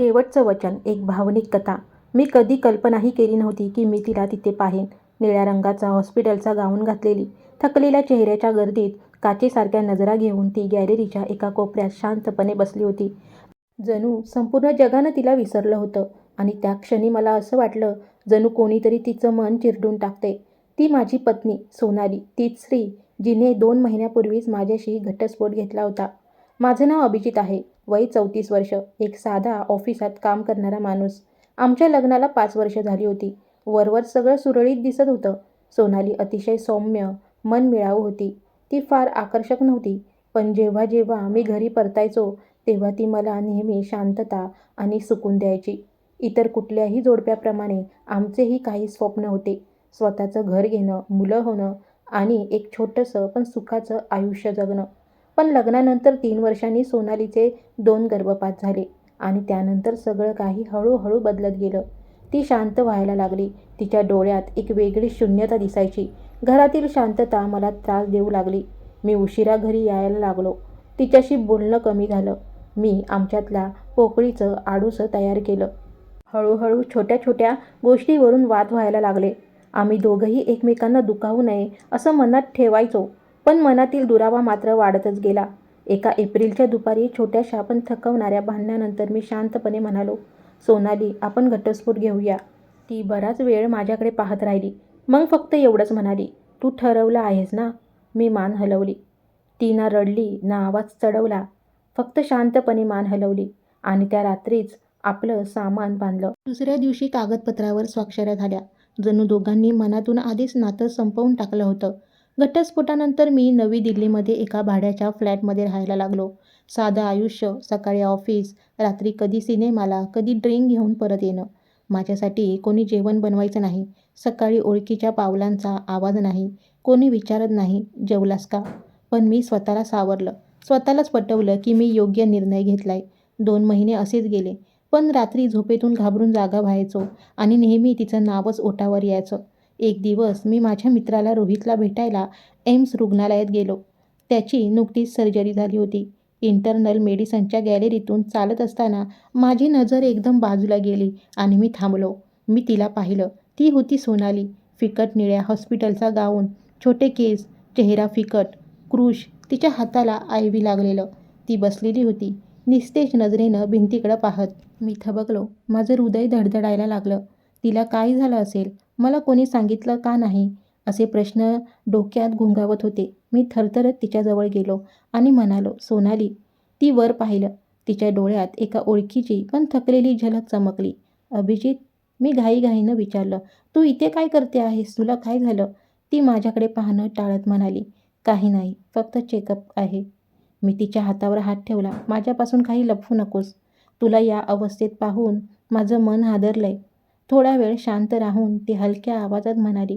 शेवटचं वचन एक भावनिक कथा. मी कधी कल्पनाही केली नव्हती की मी तिला तिथे पाहेन. निळ्या रंगाचा हॉस्पिटलचा गाऊन घातलेली थकलेल्या चेहऱ्याच्या गर्दीत काचेसारख्या नजरा घेऊन ती गॅलरीच्या एका कोपऱ्यात शांतपणे बसली होती. जणू संपूर्ण जगानं तिला विसरलं होतं आणि त्या क्षणी मला असं वाटलं जणू कोणीतरी तिचं मन चिरडून टाकते ती माझी पत्नी सोनाली. तीच स्त्री जिने दोन महिन्यापूर्वीच माझ्याशी घटस्फोट घेतला होता. माझं नाव अभिजित आहे. वय चौतीस वर्ष. एक साधा ऑफिसात काम करणारा माणूस. आमच्या लग्नाला पाच वर्ष झाली होती. वरवर सगळं सुरळीत दिसत होतं. सोनाली अतिशय सौम्य मन मिळावू होती. ती फार आकर्षक नव्हती. पण जेव्हा जेव्हा मी घरी परतायचो तेव्हा ती मला नेहमी शांतता आणि सुकून द्यायची. इतर कुठल्याही जोडप्याप्रमाणे आमचेही काही स्वप्न होते. स्वतःचं घर घेणं मुलं होणं आणि एक छोटंसं पण सुखाचं आयुष्य जगणं. पण लग्नानंतर तीन वर्षांनी सोनालीचे दोन गर्भपात झाले आणि त्यानंतर सगळं काही हळूहळू बदलत गेलं. ती शांत व्हायला लागली. तिच्या डोळ्यात एक वेगळी शून्यता दिसायची. घरातील शांतता मला त्रास देऊ लागली. मी उशिरा घरी यायला लागलो. तिच्याशी बोलणं कमी झालं. मी आमच्यातल्या पोकळीचं आडूसं तयार केलं. हळूहळू छोट्या छोट्या गोष्टीवरून वाद व्हायला लागले. आम्ही दोघंही एकमेकांना दुखावू नये असं मनात ठेवायचो. पण मनातील दुरावा मात्र वाढतच गेला. एका एप्रिलच्या दुपारी छोट्याशा पण थकवणाऱ्या भांडणानंतर मी शांतपणे म्हणालो सोनाली आपण घटस्फोट घेऊया. ती बराच वेळ माझ्याकडे पाहत राहिली. मग फक्त एवढंच म्हणाली तू ठरवलं आहेस ना? मी मान हलवली. ती ना रडली ना आवाज चढवला. फक्त शांतपणे मान हलवली आणि त्या रात्रीच आपलं सामान बांधलं. दुसऱ्या दिवशी कागदपत्रावर स्वाक्षऱ्या झाल्या. जणू दोघांनी मनातून आधीच नातं संपवून टाकलं होतं. घटस्फोटानंतर मी नवी दिल्लीमध्ये एका भाड्याच्या फ्लॅटमध्ये राहायला लागलो. साधं आयुष्य सकाळी ऑफिस रात्री कधी सिनेमाला कधी ड्रिंक घेऊन परत येणं. माझ्यासाठी कोणी जेवण बनवायचं नाही. सकाळी ओळखीच्या पावलांचा आवाज नाही. कोणी विचारत नाही जेवलास का? पण मी स्वतःला सावरलं. स्वतःलाच पटवलं की मी योग्य निर्णय घेतलाय. दोन महिने असेच गेले. पण रात्री झोपेतून घाबरून जागा व्हायचो आणि नेहमी तिचं नावच ओठावर यायचं. एक दिवस मी माझ्या मित्राला रोहितला भेटायला एम्स रुग्णालयात गेलो. त्याची नुकतीच सर्जरी झाली होती. इंटरनल मेडिसनच्या गॅलरीतून चालत असताना माझी नजर एकदम बाजूला गेली आणि मी थांबलो. मी तिला पाहिलं. ती होती सोनाली. फिकट निळ्या हॉस्पिटलचा गाऊन छोटे केस चेहरा फिकट क्रूश तिच्या हाताला आयवी लागलेलं. ती बसलेली होती. निस्तेज नजरेनं भिंतीकडं पाहत. मी थबकलो. माझं हृदय धडधडायला लागलं. तिला काय झालं असेल? मला कोणी सांगितलं का नाही? असे प्रश्न डोक्यात घुंगावत होते. मी थरथरत तिच्याजवळ गेलो आणि म्हणालो सोनाली ती वर पाहिलं. तिच्या डोळ्यात एका ओळखीची पण थकलेली झलक चमकली. अभिजित मी घाईघाईनं विचारलं तू इथे काय करते आहेस? तुला काय झालं? ती माझ्याकडे पाहणं टाळत म्हणाली काही नाही फक्त चेकअप आहे. मी तिच्या हातावर हात ठेवला. माझ्यापासून काही लपवू नकोस. तुला या अवस्थेत पाहून माझं मन हादरलंय. थोडा वेळ शांत राहून ती हलक्या आवाजात म्हणाली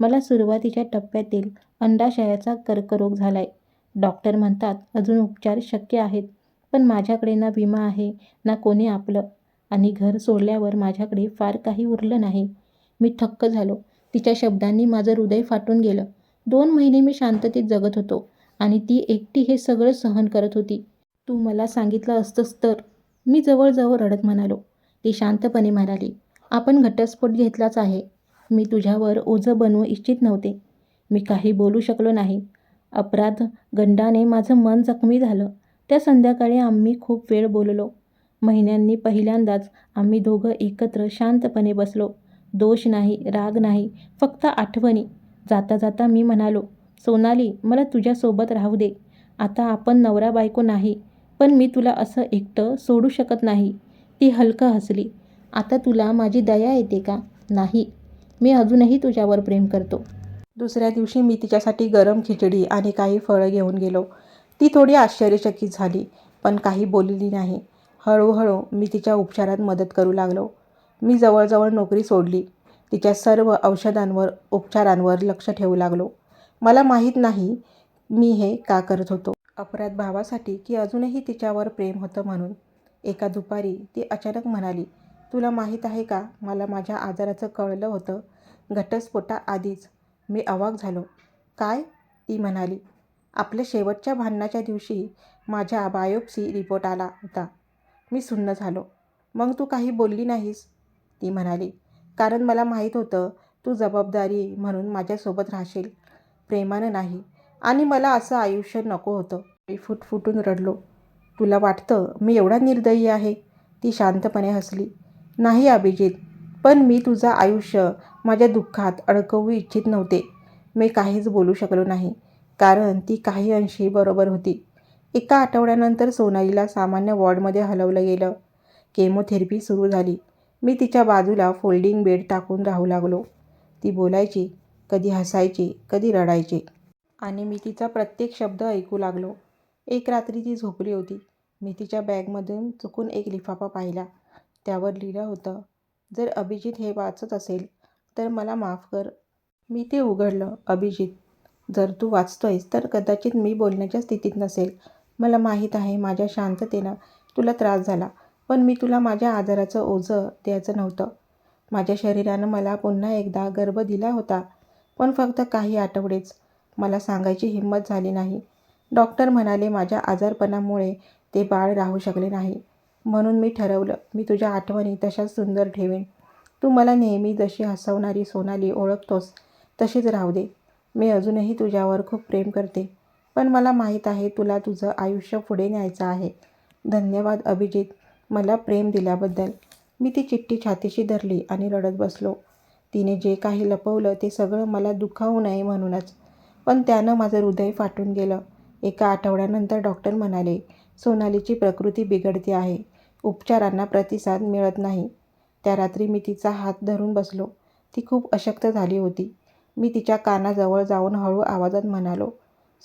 मला सुरुवातीच्या टप्प्यातील अंडाशयाचा कर्करोग झालाय. डॉक्टर म्हणतात अजून उपचार शक्य आहेत पण माझ्याकडे ना विमा आहे ना कोणी आपलं. आणि घर सोडल्यावर माझ्याकडे फार काही उरलं नाही. मी थक्क झालो. तिच्या शब्दांनी माझं हृदय फाटून गेलं. दोन महिने मी शांततेत जगत होतो आणि ती एकटी हे सगळं सहन करत होती. तू मला सांगितलं असतंस तर. मी जवळजवळ रडत म्हणालो. ती शांतपणे म्हणाली आपण घटस्फोट घेतलाच आहे. मी तुझ्यावर ओझं बनवू इच्छित नव्हते. मी काही बोलू शकलो नाही. अपराध गंडाने माझं मन जखमी झालं. त्या संध्याकाळी आम्ही खूप वेळ बोललो. महिन्यांनी पहिल्यांदाच आम्ही दोघं एकत्र शांतपणे बसलो. दोष नाही राग नाही फक्त आठवणी. जाता जाता मी म्हणालो सोनाली मला तुझ्यासोबत राहू दे. आता आपण नवरा बायको नाही पण मी तुला असं एकटं सोडू शकत नाही. ती हलकं हसली. आता तुला माझी दया येते का? नाही. मी अजूनही तुझ्यावर प्रेम करतो. दुसऱ्या दिवशी मी तिच्यासाठी गरम खिचडी आणि काही फळं घेऊन गेलो. ती थोडी आश्चर्यचकित झाली पण काही बोलली नाही. हळूहळू मी तिच्या उपचारात मदत करू लागलो. मी जवळजवळ नोकरी सोडली. तिच्या सर्व औषधांवर उपचारांवर लक्ष ठेवू लागलो. मला माहीत नाही मी हे का करत होतो. अपराध भावासाठी की अजूनही तिच्यावर प्रेम होतं म्हणून. एका दुपारी ती अचानक म्हणाली तुला माहीत आहे का? मला माझ्या आजाराचं कळलं होतं. घटस्फोटाआधीच मी अवाक झालो. काय? ती म्हणाली. आपल्या शेवटच्या भांडणाच्या दिवशी माझ्या बायोप्सी रिपोर्ट आला होता. मी सुन्न झालो. मग तू काही बोलली नाहीस? ती म्हणाली. कारण मला माहीत होतं तू जबाबदारी म्हणून माझ्यासोबत राहशील. प्रेमानं नाही. आणि मला असं आयुष्य नको होतं. मी फुटफुटून रडलो. तुला वाटतं मी एवढा निर्दयी आहे? ती शांतपणे हसली. नाही अभिजित पण मी तुझं आयुष्य माझ्या दुःखात अडकवू इच्छित नव्हते. मी काहीच बोलू शकलो नाही कारण ती काही अंशी बरोबर होती. एका आठवड्यानंतर सोनालीला सामान्य वॉर्डमध्ये हलवलं गेलं. केमोथेरपी सुरू झाली. मी तिच्या बाजूला फोल्डिंग बेड टाकून राहू लागलो. ती बोलायची कधी हसायची कधी रडायची. आणि मी तिचा प्रत्येक शब्द ऐकू लागलो. एक रात्री ती झोपली होती. मी तिच्या बॅगमधून चुकून एक लिफाफा पाहिला. त्यावर लिहिलं होतं. जर अभिजित हे वाचत असेल तर मला माफ कर. मी ते उघडलं. अभिजित जर तू वाचतोयस तर कदाचित मी बोलण्याच्या स्थितीत नसेल. मला माहीत आहे माझ्या शांततेनं तुला त्रास झाला पण मी तुला माझ्या आजाराचं ओझं द्यायचं नव्हतं. माझ्या शरीरानं मला पुन्हा एकदा गर्भ दिला होता पण फक्त काही आठवडेच. मला सांगायची हिंमत झाली नाही. डॉक्टर म्हणाले माझ्या आजारपणामुळे ते बाळ राहू शकले नाही. म्हणून मी ठरवलं मी तुझ्या आठवणी तशाच सुंदर ठेवेन. तू मला नेहमी जशी हसवणारी सोनाली ओळखतोस तशीच राहू दे. मी अजूनही तुझ्यावर खूप प्रेम करते पण मला माहीत आहे तुला तुझं आयुष्य पुढे न्यायचं आहे. धन्यवाद अभिजित मला प्रेम दिल्याबद्दल. मी ती चिठ्ठी छातीशी धरली आणि रडत बसलो. तिने जे काही लपवलं ते सगळं मला दुखावू नये म्हणूनच पण त्यानं माझं हृदय फाटून गेलं. एका आठवड्यानंतर डॉक्टर म्हणाले सोनालीची प्रकृती बिघडते आहे. उपचारांना प्रतिसाद मिळत नाही. त्या रात्री मी तिचा हात धरून बसलो. ती खूप अशक्त झाली होती. मी तिच्या कानाजवळ जाऊन हळू आवाजात म्हणालो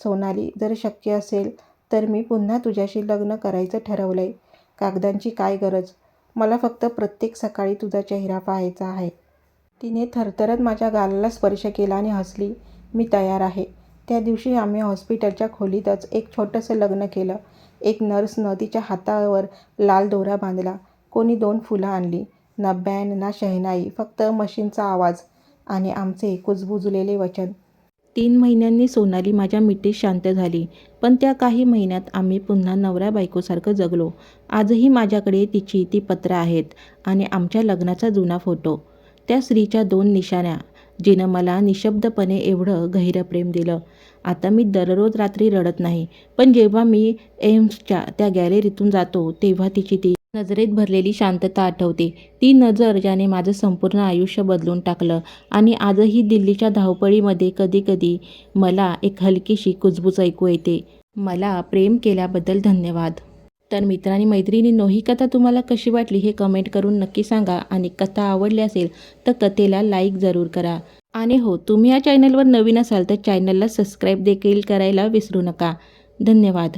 सोनाली जर शक्य असेल तर मी पुन्हा तुझ्याशी लग्न करायचं ठरवलं आहे कागदांची काय गरज? मला फक्त प्रत्येक सकाळी तुझा चेहरा पाहायचा आहे. तिने थरथरत माझ्या गालाला स्पर्श केला आणि हसली. मी तयार आहे. त्या दिवशी आम्ही हॉस्पिटलच्या खोलीतच एक छोटंसं लग्न केलं. एक नर्सनं तिच्या हातावर लाल दोरा बांधला. कोणी दोन फुलं आणली. ना बँड ना शहनाई फक्त मशीनचा आवाज आणि आमचे कुजबुजलेले वचन. तीन महिन्यांनी सोनाली माझ्या मिठीत शांत झाली. पण त्या काही महिन्यात आम्ही पुन्हा नवऱ्या बायकोसारखं जगलो. आजही माझ्याकडे तिची ती पत्रं आहेत आणि आमच्या लग्नाचा जुना फोटो. त्या स्त्रीच्या दोन निशाण्या. जिनं मला निशब्दपणे एवढं गहिरं प्रेम दिलं. आता मी दररोज रात्री रडत नाही पण जेव्हा मी एम्सच्या त्या गॅलरीतून जातो तेव्हा तिची ती नजरेत भरलेली शांतता आठवते. ती नजर ज्याने माझं संपूर्ण आयुष्य बदलून टाकलं आणि आजही दिल्लीच्या धावपळीमध्ये कधीकधी मला एक हलकीशी कुजबूज ऐकू येते. मला प्रेम केल्याबद्दल धन्यवाद. तर मित्रांनी मैत्रिणींनो ही कथा तुम्हाला कशी वाटली हे कमेंट करून नक्की सांगा आणि कथा आवडली असेल तर कथेला लाईक जरूर करा. आणि हो तुम्ही या चॅनलवर नवीन असाल तर चॅनलला सबस्क्राईब देखील करायला विसरू नका. धन्यवाद.